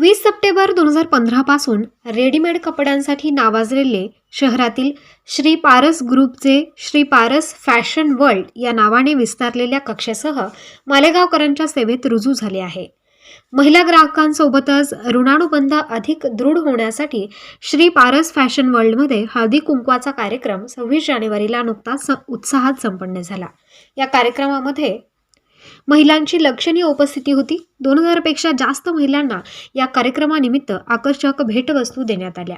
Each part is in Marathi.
वीस सप्टेंबर दोन हजार पंधरापासून रेडीमेड कपड्यांसाठी नावाजलेले शहरातील श्री पारस ग्रुपचे श्री पारस फॅशन वर्ल्ड या नावाने विस्तारलेल्या कक्षेसह मालेगावकरांच्या सेवेत रुजू झाले आहे. महिला ग्राहकांसोबतच ऋणानुबंध अधिक दृढ होण्यासाठी श्री पारस फॅशन वर्ल्डमध्ये हळदी कुंकवाचा कार्यक्रम सव्वीस जानेवारीला नुकताच स- उत्साहात संपन्न झाला. या कार्यक्रमामध्ये महिलांची लक्षणीय उपस्थिती होती. दोन हजारपेक्षा जास्त महिलांना या कार्यक्रमानिमित्त आकर्षक भेटवस्तू देण्यात आल्या.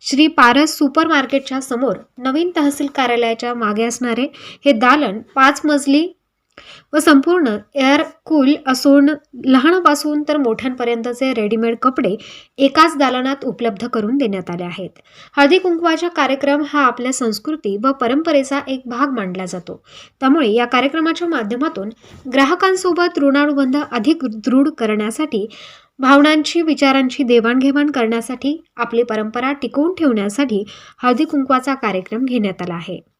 श्री पारस सुपर मार्केटच्या समोर नवीन तहसील कार्यालयाच्या मागे असणारे हे दालन पाच मजली व संपूर्ण एअर कूल असून लहानापासून तर मोठ्यांपर्यंतचे रेडीमेड कपडे एकाच दालनात उपलब्ध करून देण्यात आले आहेत. हळदी कुंकवाचा कार्यक्रम हा आपल्या संस्कृती व परंपरेचा एक भाग मानला जातो. त्यामुळे या कार्यक्रमाच्या माध्यमातून ग्राहकांसोबत ऋणानुबंध अधिक दृढ करण्यासाठी भावनांची विचारांची देवाणघेवाण करण्यासाठी आपली परंपरा टिकवून ठेवण्यासाठी हळदी कुंकवाचा कार्यक्रम घेण्यात आला आहे.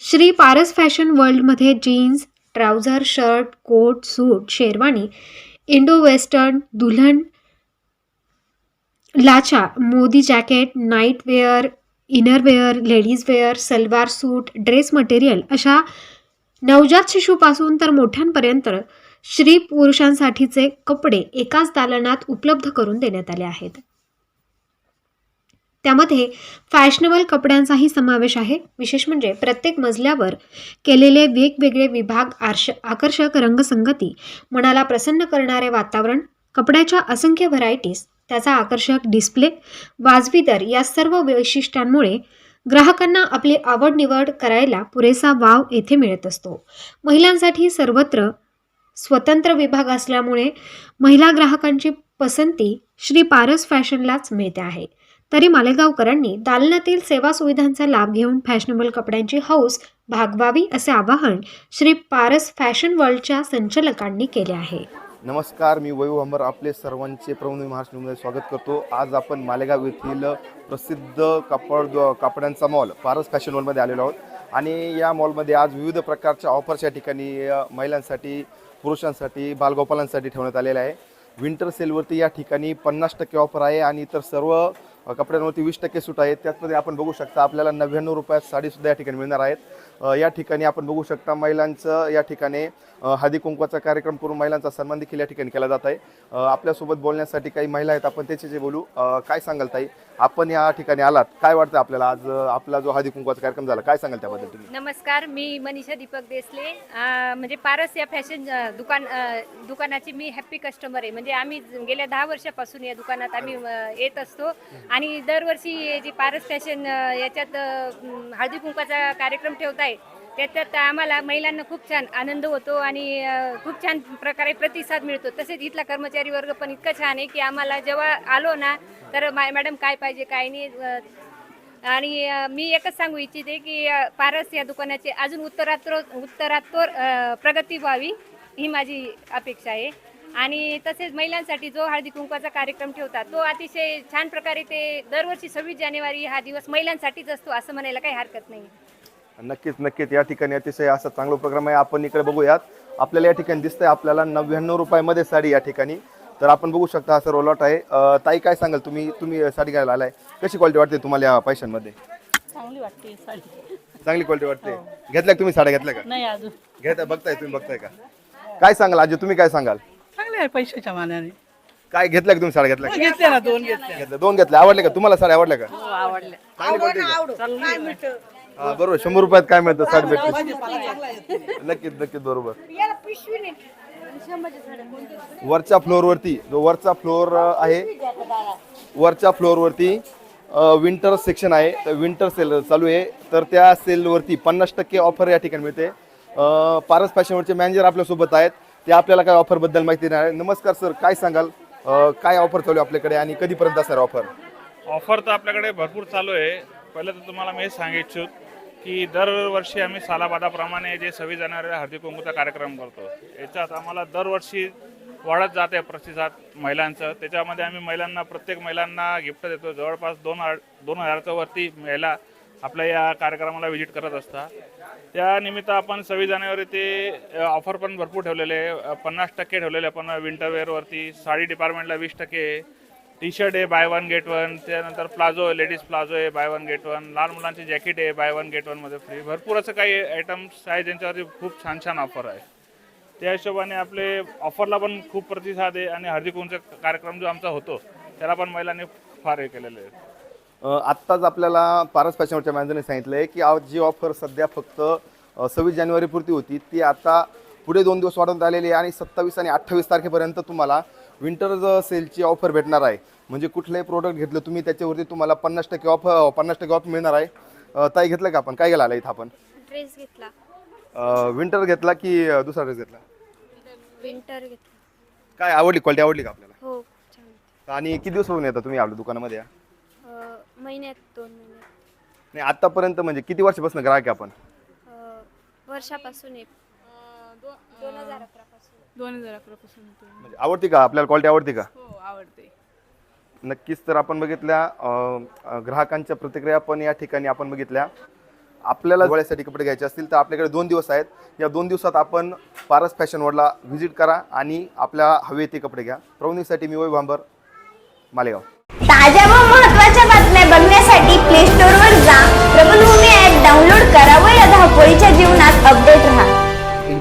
श्री पारस फॅशन वर्ल्डमध्ये jeans trouser shirt coat suit sherwani Indo western दुल्हन लाचा Modi jacket nightwear innerwear ladieswear ladies wear salwar suit dress material अशा नवजात शिशूपासून तर मोठ्यांपर्यंत स्त्री पुरुषांसाठीचे कपडे एकाच दालनात उपलब्ध करून देण्यात आले आहेत. त्यामध्ये फॅशनेबल कपड्यांचाही समावेश आहे. विशेष म्हणजे प्रत्येक मजल्यावर केलेले वेगवेगळे विभाग आर्श आकर्षक रंगसंगती मनाला प्रसन्न करणारे वातावरण कपड्याच्या असंख्य व्हरायटीज त्याचा आकर्षक डिस्प्ले वाजवी दर या सर्व वैशिष्ट्यांमुळे ग्राहकांना आपली आवड निवड करायला पुरेसा वाव येथे मिळत असतो. महिलांसाठी सर्वत्र स्वतंत्र विभाग असल्यामुळे महिला ग्राहकांची पसंती श्री पारस फॅशनलाच मिळते आहे. तरी मालेगावकरांनी दालनातील सेवा सुविधांचा लाभ घेऊन फॅशनेबल कपड्यांची हौस भागवावी असे आवाहन श्री पारस फॅशन वर्ल्डच्या संचालकांनी केले आहे. नमस्कार मी वैभव अंबर आपले सर्वांचे प्रमुख महाराष्ट्रमध्ये स्वागत करतो. आज आपण मालेगाव येथील प्रसिद्ध कापड कापडांचा मॉल पारस फॅशन मॉलमध्ये आलेलो आहोत. आणि या मॉलमध्ये आज विविध प्रकारच्या ऑफर्स या ठिकाणी महिलांसाठी पुरुषांसाठी बालगोपालांसाठी ठेवण्यात आलेल्या आहे. विंटर सेलवरती या ठिकाणी पन्नास टक्के ऑफर आहे आणि इतर सर्व कपड्यांवरती वीस टक्के सूट आहे त्याचमध्ये आपण बघू शकता आपल्याला नव्याण्णव रुपयात साडीसुद्धा या ठिकाणी मिळणार आहेत. या ठिकाणी आपण बघू शकता महिलांचं या ठिकाणी अ, हळदी कुंकवाचा कार्यक्रम करून महिलांचा सन्मान देखील या ठिकाणी केला जात आहे. आपल्यासोबत बोलण्यासाठी काही महिला आहेत. आपण त्याचे जे बोलू काय सांगाल ताई? आपण या ठिकाणी आलात. काय वाटतं आपल्याला? आज आपला जो हळदी कुंकवाचा कार्यक्रम झाला काय सांगाल त्याबद्दल तुम्ही? नमस्कार मी मनीषा दीपक देसले. म्हणजे पारस या फॅशन दुकान दुकानाची मी हॅप्पी कस्टमर आहे. म्हणजे आम्ही गेल्या दहा वर्षापासून या दुकानात आम्ही येत असतो. आणि दरवर्षी जी पारस फॅशन याच्यात हळदी कुंकवाचा कार्यक्रम ठेवताय त्याच्यात आम्हाला महिलांना खूप छान आनंद होतो आणि खूप छान प्रकारे प्रतिसाद मिळतो. तसेच इथला कर्मचारी वर्ग पण इतका छान आहे की आम्हाला जेव्हा आलो ना तर मा मॅडम काय पाहिजे काय नाही आणि मी एकच सांगू इच्छिते की पारस या दुकानाचे अजून उत्तरात्र उत्तरात्तोर प्रगती व्हावी ही माझी अपेक्षा आहे. आणि तसेच महिलांसाठी जो हळदी कुंकवाचा कार्यक्रम ठेवतात तो अतिशय छान प्रकारे ते दरवर्षी सव्वीस जानेवारी हा दिवस महिलांसाठीच असतो असं म्हणायला काही हरकत नाही. नक्कीच नक्कीच. या ठिकाणी अतिशय असा चांगला प्रोग्राम आहे. आपण इकडे बघूयात. आपल्याला या ठिकाणी दिसतंय आपल्याला नव्याण्णव रुपयामध्ये साडी या ठिकाणी. तर आपण बघू शकता हा सर्व लॉट आहे. ताई काय सांगाल? तुम्ही तुम्ही साडी घ्यायला आलाय. कशी क्वालिटी वाटते तुम्हाला या पैशांमध्ये? चांगली वाटते साडी. चांगली क्वालिटी वाटते. घेतल्या का तुम्ही साड्या? घेतल्या का? नाही अजून. घेताय बघताय तुम्ही बघताय का? काय सांगाल आजी? तुम्ही काय सांगाल? चांगले आहे पैशाच्या मानाने. काय घेतल्या का तुम्ही साड्या? घेतल्या का? घेतले ना दोन घेतले घेतल्या. दोन घेतल्या. आवडल्या का? तुम्हाला साड्या आवडल्या का? हो आवडले चांगली quality का? हा, बरोबर. शंभर रुपयात काय मिळतं? साडी भेटते. नक्कीच नक्कीच बरोबर. वरच्या फ्लोअरवरती जो वरचा फ्लोअर आहे वरच्या फ्लोअरवरती विंटर सेक्शन आहे. तर विंटर सेल चालू आहे. तर त्या सेलवरती पन्नास टक्के ऑफर या ठिकाणी मिळते. पारस फॅशनवरचे मॅनेजर आपल्यासोबत आहेत. ते आपल्याला काय ऑफरबद्दल माहिती नाही नमस्कार सर काय सांगाल? काय ऑफर चालू आहे आपल्याकडे आणि कधीपर्यंत असणार ऑफर ऑफर तर आपल्याकडे भरपूर चालू आहे. पहिलं तर तुम्हाला मी हे सांगू इच्छित की दरवर्षी आम्ही सालाबादाप्रमाणे जे सव्वीस जानेवारीला हळदी कुंकूचा कार्यक्रम करतो याच्यात आम्हाला दरवर्षी वाढत जाते प्रतिसाद महिलांचं. त्याच्यामध्ये आम्ही महिलांना प्रत्येक महिलांना गिफ्ट देतो. जवळपास दोन हजार दोन हजारच्या वरती महिला आपल्या या कार्यक्रमाला व्हिजिट करत असतात. त्यानिमित्त आपण सव्वीस जानेवारी ते ऑफर पण भरपूर ठेवलेले आहे. पन्नास टक्के ठेवलेले आपण पण विंटरवेअरवरती साडी डिपार्टमेंटला वीस टक्के टी शर्ट आहे बाय वन गेट वन त्यानंतर प्लाझो आहे लेडीज प्लाझो आहे बाय वन गेट वन लहान मुलांचे जॅकेट आहे बाय वन गेट वनमध्ये फ्री भरपूर असं काही आयटम्स आहे ज्यांच्यावरती खूप छान छान ऑफर आहे. त्या हिशोबाने आपले ऑफरला पण खूप प्रतिसाद आहे आणि हळदी कुंकूचा कार्यक्रम जो आमचा होतो त्याला पण महिलांनी फार हे केलेलं आहे. आत्ताच आपल्याला पारस फॅशनवरच्या मॅनेजरने सांगितलं आहे की आज जी ऑफर सध्या फक्त सव्वीस जानेवारीपुरती होती ती आता पुढे दोन दिवस वाढवण्यात आलेली आहे आणि सत्तावीस आणि अठ्ठावीस तारखेपर्यंत तुम्हाला विंटर सेलची ऑफर भेटणार आहे म्हणजे कुठलंही प्रोडक्ट घेतलं तुम्ही त्याच्यावरती तुम्हाला पन्नास टक्के ऑफ पन्नास टक्के ऑफ मिळणार आहे. ताई घेतलं का आपण? काय गेला आला इथं आपण? ड्रेस घेतला. विंटर घेतला की दुसरा ड्रेस घेतला? विंटर घेतला. काय आवडली क्वालिटी आवडली का आपल्याला? हो छान आणि किती दिवस होऊन येतात तुम्ही आपल्या दुकानामध्ये? या अं, महिन्यात दोन महिन्यात. नाही आत्तापर्यंत म्हणजे किती वर्षापासून ग्राहक आहे आपण? अं, वर्षापासून दोन हजार अकरापासून दोन हजार अकरापासून होते. म्हणजे आवडती का? आपल्याला क्वालिटी आवडती का? हो आवडते. नक्कीच तर आपण बघितल्या अ, अ, ग्राहकांच्या प्रतिक्रिया पण या ठिकाणी आपण बघितल्या. आपल्याला दिवाळीसाठी कपडे घ्यायचे असतील तर आपल्याकडे दोन दिवस आहेत. या दोन दिवसात आपण पारस फॅशन वर्ल्डला व्हिजिट करा आणि आपल्या हवे ते कपडे घ्या. प्रवणीसाठी मी वै भांबर मालेगाव. ताज्या व महत्त्वाच्या बातम्या बघण्यासाठी प्ले स्टोअर वर जा. प्रबलभूमी ऍप डाउनलोड करा व या धावपळीच्या जीवनात अपडेट राहा.